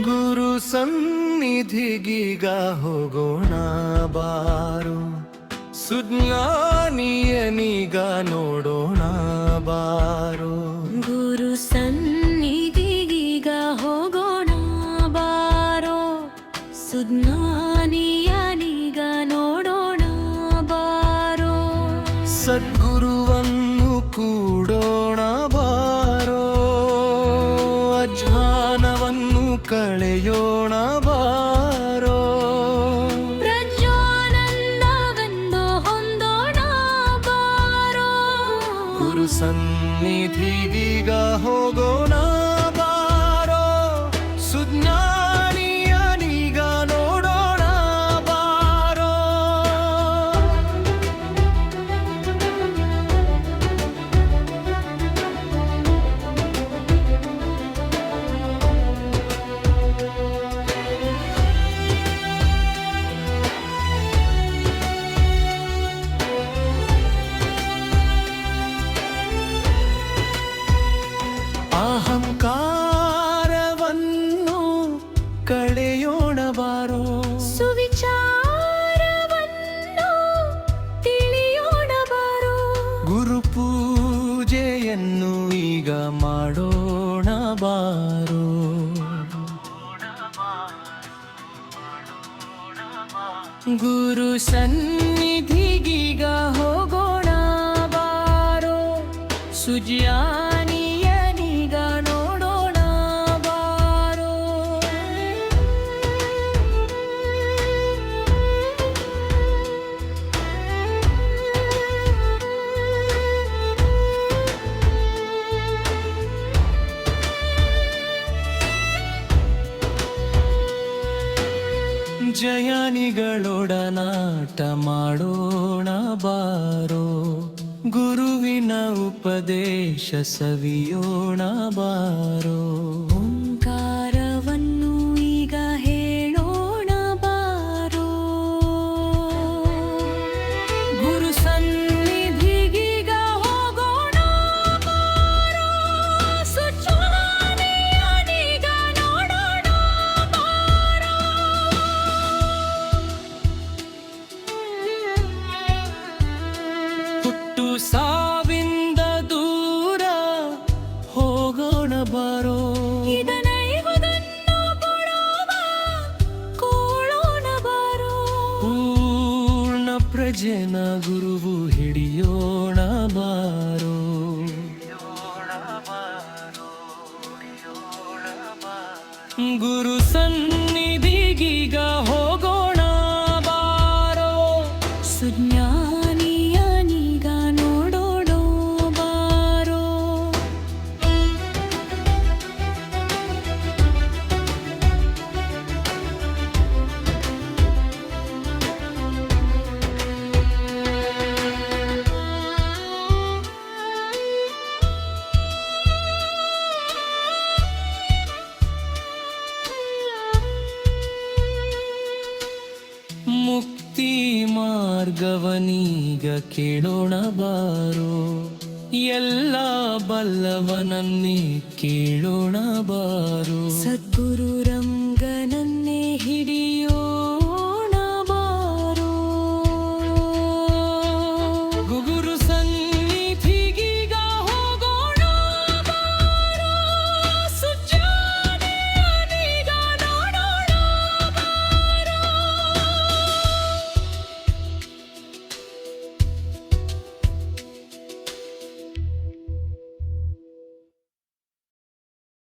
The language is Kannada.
ಗುರು ಸನ್ನಿಧಿಗೀಗ ಹೋಗೋಣ ಬಾರು. ಸುಜ್ಞಾನಿಯನೀಗ ನೋಡೋಣ ಬಾರು. ಗುರು ಸನ್ನಿಧಿಗೀಗ ಹೋಗೋಣ ಬಾರೋ. ಸುಜ್ಞಾನಿಯನೀಗ ನೋಡೋಣ ಬಾರೋ. ಸದ್ಗುರುವನ್ನು ಕೂಡೋಣ ಗುರು ಸನ್ನಿಧಿಗೀಗ ಕಳೆಯೋಣ ಬಾರೋ ಸುವಿಚಾರವನ್ನು ತಿಳಿಯೋಣ ಬಾರೋ ಗುರು ಪೂಜೆಯನ್ನು ಈಗ ಮಾಡೋಣ ಬಾರೋ ಗುರು ಸನ್ನಿಧಿಗೀಗ ಹೋಗೋಣ ಬಾರೋ ಸುಜ್ಞಾನಿಯನೀಗ ಜಯಾನಿಗಳೊಡನಾಟ ಮಾಡೋಣ ಬಾರೋ. ಗುರುವಿನ ಉಪದೇಶ ಸವಿಯೋಣ ಬಾರೋ. ಪೂರ್ಣ ಪ್ರಜೆನ ಗುರುವು ಹಿಡಿಯೋಣ ಬಾರೋ. ಗುರು ಸನ್ನಿಧಿಗೀಗ ಹೋಗೋಣ ಬಾರೋ. ಸುಜ್ಞಾನಿಯನೀಗ ಮಾರ್ಗವನೀಗ ಕೇಳೋಣ ಬಾರೋ. ಎಲ್ಲ ಬಲ್ಲವನನ್ನೇ ಕೇಳೋಣ ಬಾರೋ. ಸದ್ಗುರು